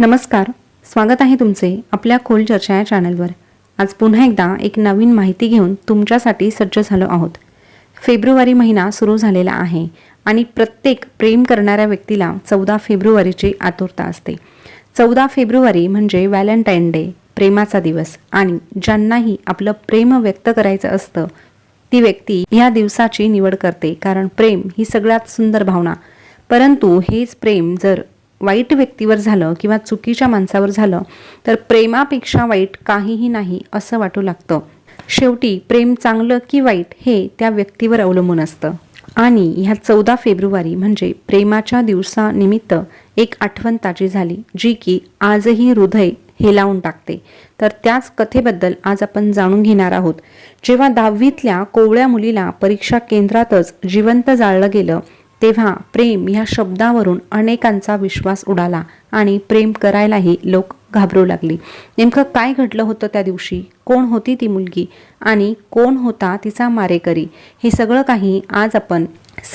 नमस्कार. स्वागत आहे तुमचे आपल्या खोल चर्चा या चॅनलवर. आज पुन्हा एकदा एक नवीन माहिती घेऊन तुमच्यासाठी सज्ज झालो आहोत. फेब्रुवारी महिना सुरू झालेला आहे आणि प्रत्येक प्रेम करणाऱ्या व्यक्तीला चौदा फेब्रुवारीची आतुरता असते. चौदा फेब्रुवारी म्हणजे व्हॅलेंटाईन डे प्रेमाचा दिवस आणि ज्यांनाही आपलं प्रेम व्यक्त करायचं असतं ती व्यक्ती या दिवसाची निवड करते कारण प्रेम ही सगळ्यात सुंदर भावना. परंतु हेच प्रेम जर वाईट व्यक्तीवर झालं किंवा चुकीच्या माणसावर झालं तर प्रेमापेक्षा वाईट काहीही नाही असं वाटू लागतं. शेवटी प्रेम चांगलं की वाईट हे त्या व्यक्तीवर अवलंबून असतं. आणि ह्या चौदा फेब्रुवारी म्हणजे प्रेमाच्या दिवसानिमित्त एक आठवण ताजी झाली जी की आजही हृदय हेलावून टाकते. तर त्याच कथेबद्दल आज आपण जाणून घेणार आहोत. जेव्हा दहावीतल्या कोवळ्या मुलीला परीक्षा केंद्रातच जिवंत जाळलं गेलं तेव्हा प्रेम ह्या शब्दावरून अनेकांचा विश्वास उडाला आणि प्रेम करायलाही लोक घाबरू लागली. नेमकं काय घडलं होतं त्या दिवशी? कोण होती ती मुलगी? आणि कोण होता तिचा मारेकरी? हे सगळं काही आज आपण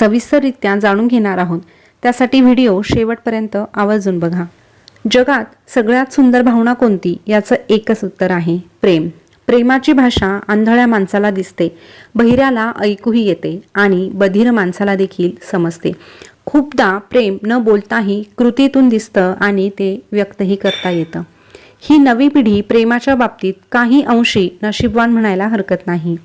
सविस्तररित्या जाणून घेणार आहोत. त्यासाठी व्हिडिओ शेवटपर्यंत आवर्जून बघा. जगात सगळ्यात सुंदर भावना कोणती? याचं एकच उत्तर आहे प्रेम. प्रेमाची भाषा आंधळ्या माणसाला दिसते. बहिऱ्याला ऐकूही येते आणि बधीर माणसाला देखील समजते. खूपदा प्रेम न बोलताही कृतीतून दिसतं आणि ते व्यक्तही करता येतं. ही नवी पिढी प्रेमाच्या बाबतीत काही अंशी नशीबवान म्हणायला हरकत नाही.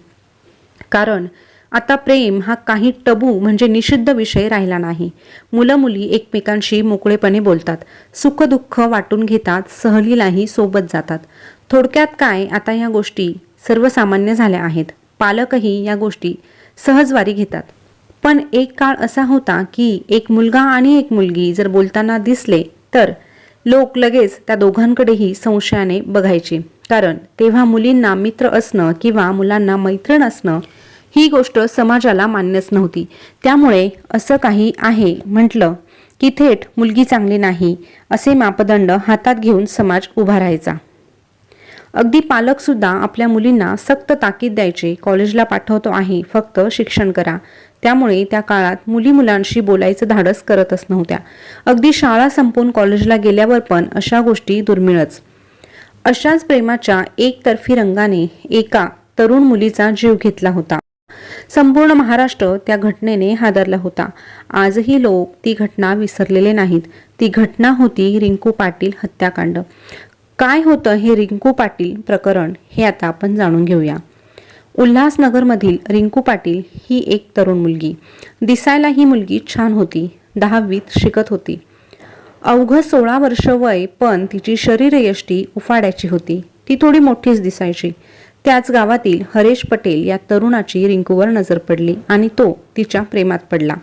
कारण आता प्रेम हा काही टबू म्हणजे निषिद्ध विषय राहिला नाही. मुलं मुली एकमेकांशी मोकळेपणे बोलतात. सुख दुःख वाटून घेतात सहलीलाही सोबत जातात. थोडक्यात काय आता या गोष्टी सर्वसामान्य झाल्या आहेत? पालकही या गोष्टी सहजवारी घेतात. पण एक काळ असा होता की एक मुलगा आणि एक मुलगी जर बोलताना दिसले तर लोक लगेच त्या दोघांकडेही संशयाने बघायचे. कारण तेव्हा मुलींना मित्र असणं किंवा मुलांना मैत्रीण असणं ही गोष्ट समाजाला मान्यच नव्हती. त्यामुळे असं काही आहे म्हटलं की थेट मुलगी चांगली नाही असे मापदंड हातात घेऊन समाज उभा राहायचा. अगदी पालक सुद्धा आपल्या मुलींना सक्त ताकीद द्यायचे कॉलेजला पाठवतो आहे फक्त शिक्षण करा. त्यामुळे त्या काळात मुली मुलांशी बोलायचं धाडस करतच नव्हत्या. अगदी शाळा संपून कॉलेजला गेल्यावर पण अशा गोष्टी दुर्मिळच. अशाच प्रेमाच्या एकतर्फी रंगाने एका तरुण मुलीचा जीव घेतला होता. संपूर्ण महाराष्ट्र त्या घटनेने हादरला होता. आजही लोक ती घटना विसरलेले नाहीत. ती घटना होती रिंकू पाटील हत्याकांड. काय होतं हे रिंकू पाटील प्रकरण हे आता आपण जाणून घेऊया. उल्हासनगरमधील रिंकू पाटील ही एक तरुण मुलगी. दिसायला ही मुलगी छान होती दहावीत शिकत होती. अवघं सोळा वर्ष वय पण तिची शरीरयष्टी उफाड्याची होती. ती थोडी मोठीच दिसायची. त्याच गावातील हरेश पटेल या तरुणाची रिंकूवर नजर पडली आणि तो तिच्या प्रेमात पडला.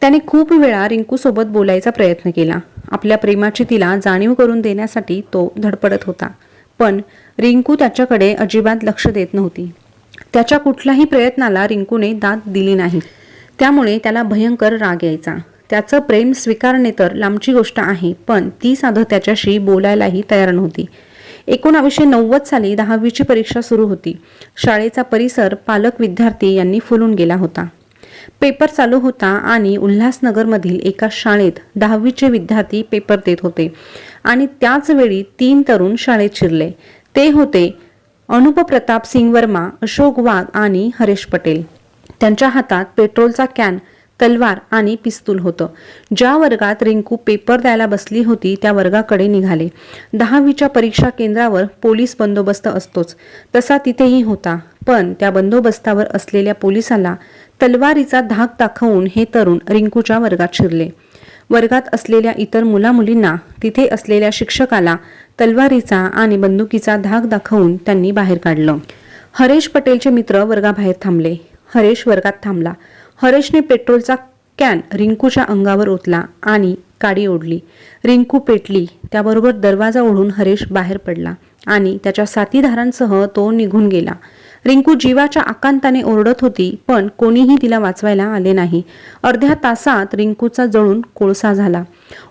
त्याने खूप वेळा रिंकूसोबत बोलायचा प्रयत्न केला. आपल्या प्रेमाची तिला जाणीव करून देण्यासाठी तो धडपडत होता. पण रिंकू त्याच्याकडे अजिबात लक्ष देत नव्हती. त्याच्या कुठल्याही प्रयत्नाला रिंकूने दाद दिली नाही. त्यामुळे त्याला भयंकर राग यायचा. त्याचं प्रेम स्वीकारणे तर लांबची गोष्ट आहे पण ती साधं त्याच्याशी बोलायलाही तयार नव्हती. एकोणावीसशे नव्वद साली दहावीची परीक्षा सुरू होती. शाळेचा परिसर पालक विद्यार्थी यांनी फुलून गेला होता. पेपर चालू होता आणि उल्हासनगरमधील एका शाळेत दहावीचे विद्यार्थी पेपर देत होते. आणि त्याच वेळी तीन तरुण शाळेत शिरले. ते होते अनुप प्रताप सिंग वर्मा अशोक वाघ आणि हरेश पटेल. त्यांच्या हातात पेट्रोलचा कॅन तलवार आणि पिस्तूल होतं. ज्या वर्गात रिंकू पेपर द्यायला बसली होती त्या वर्गाकडे निघाले. दहावीच्या परीक्षा केंद्रावर पोलीस बंदोबस्त असतोच. तसा तिथेही होता. पण त्या बंदोबस्तावर असलेल्या पोलिसाला तलवारीचा धाक दाखवून हे तरुण रिंकूच्या वर्गात शिरले. वर्गात असलेल्या इतर मुलामुलींना तिथे असलेल्या शिक्षकाला तलवारीचा आणि बंदुकीचा धाक दाखवून त्यांनी बाहेर काढलं. हरेश पटेलचे मित्र वर्गाबाहेर थांबले. हरेश वर्गात थांबला. हरेशने पेट्रोलचा कॅन रिंकूच्या अंगावर ओतला आणि काडी ओढली. रिंकू पेटली. त्याबरोबर दरवाजा ओढून हरेश बाहेर पडला आणि त्याच्या साथीदारांसह तो निघून गेला. रिंकू जीवाच्या आकांताने ओरडत होती पण कोणीही तिला वाचवायला आले नाही. अर्ध्या तासात रिंकूचा जळून कोळसा झाला.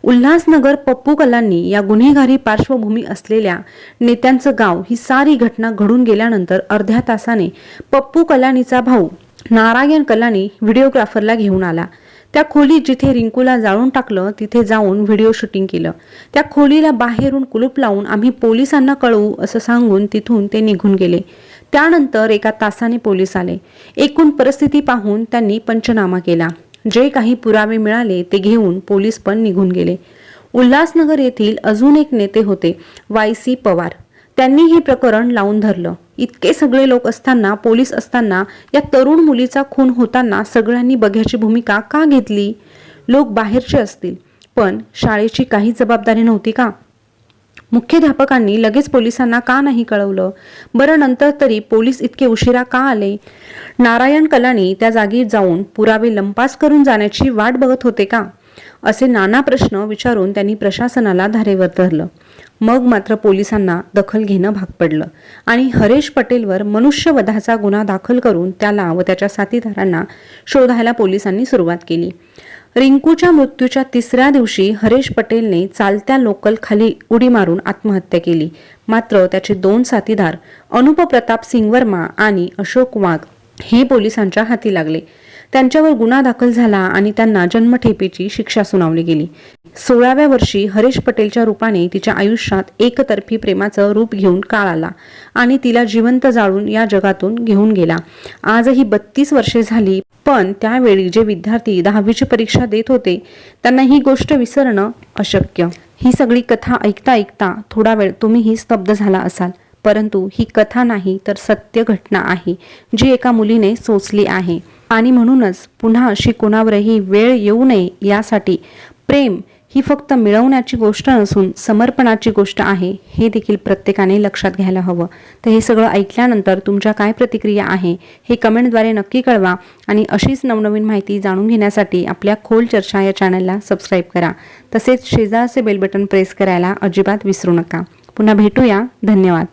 उल्हासनगर पप्पू कलांनी या गुन्हेगारी पार्श्वभूमी असलेल्या नेत्यांचं गाव ही सारी घटना घडून गेल्यानंतर अर्ध्या तासाने पप्पू कलानीचा भाऊ नारायण कलानी व्हिडिओग्राफरला घेऊन आला. त्या खोलीत जिथे रिंकूला जाळून टाकलं तिथे जाऊन व्हिडिओ शूटिंग केलं. त्या खोलीला बाहेरून कुलूप लावून आम्ही पोलिसांना कळवू असं सांगून तिथून ते निघून गेले. त्यानंतर एका तासाने पोलीस आले. एकूण परिस्थिती पाहून त्यांनी पंचनामा केला. जे काही पुरावे मिळाले ते घेऊन पोलीस पण निघून गेले. उल्हासनगर येथील अजून एक नेते होते वाय सी पवार. त्यांनी हे प्रकरण लावून धरलं. इतके सगळे लोक असताना पोलीस असताना या तरुण मुलीचा खून होताना सगळ्यांनी बघ्याची भूमिका का घेतली? लोक बाहेरचे असतील पण शाळेची काही जबाबदारी नव्हती का? मुख्याध्यापकांनी लगेच पोलिसांना का नाही कळवलं? बरं नंतर तरी पोलीस इतके उशिरा का आले? नारायण कलानी त्या जागी जाऊन पुरावे लंपास करून जाण्याची वाट बघत होते का? असे नाना प्रश्न विचारून त्यांनी प्रशासनाला धारेवर धरलं. मग मात्र पोलिसांना दखल घेणं भाग पडलं आणि हरेश पटेलवर मनुष्यवधाचा गुन्हा दाखल करून त्याला व त्याच्या साथीदारांना शोधायला पोलिसांनी सुरुवात केली. रिंकूच्या मृत्यूच्या तिसऱ्या दिवशी हरेश पटेलने चालत्या लोकल खाली उडी मारून आत्महत्या केली. मात्र त्याचे दोन साथीदार अनुप प्रताप सिंग वर्मा आणि अशोक वाघ हे पोलिसांच्या हाती लागले. त्यांच्यावर गुन्हा दाखल झाला आणि त्यांना जन्मठेपेची शिक्षा सुनावली गेली. सोळाव्या वर्षी हरेश पटेलच्या रूपाने तिच्या आयुष्यात एकतर्फी प्रेमाचं रूप घेऊन काळ आला आणि तिला जिवंत जाळून या जगातून घेऊन गेला. आजही बत्तीस वर्षे झाली पण त्यावेळी जे विद्यार्थी दहावीची परीक्षा देत होते त्यांना ही गोष्ट विसरणं अशक्य. ही सगळी कथा ऐकता ऐकता थोडा वेळ तुम्हीही स्तब्ध झाला असाल. परंतु ही कथा नाही तर सत्य घटना आहे जी एका मुलीने सोचली आहे. आणि म्हणूनच पुन्हा अशी कोणावरही वेळ येऊ नये यासाठी प्रेम ही फक्त मिळवण्याची गोष्ट नसून समर्पणाची गोष्ट आहे हे देखील प्रत्येकाने लक्षात घ्यायला हवं. तर हे सगळं ऐकल्यानंतर तुमच्या काय प्रतिक्रिया आहे हे कमेंटद्वारे नक्की कळवा आणि अशीच नवनवीन माहिती जाणून घेण्यासाठी आपल्या खोल चर्चा या चॅनलला सबस्क्राईब करा. तसेच शेजारचे बेल बटन प्रेस करायला अजिबात विसरू नका. पुन्हा भेटूया. धन्यवाद.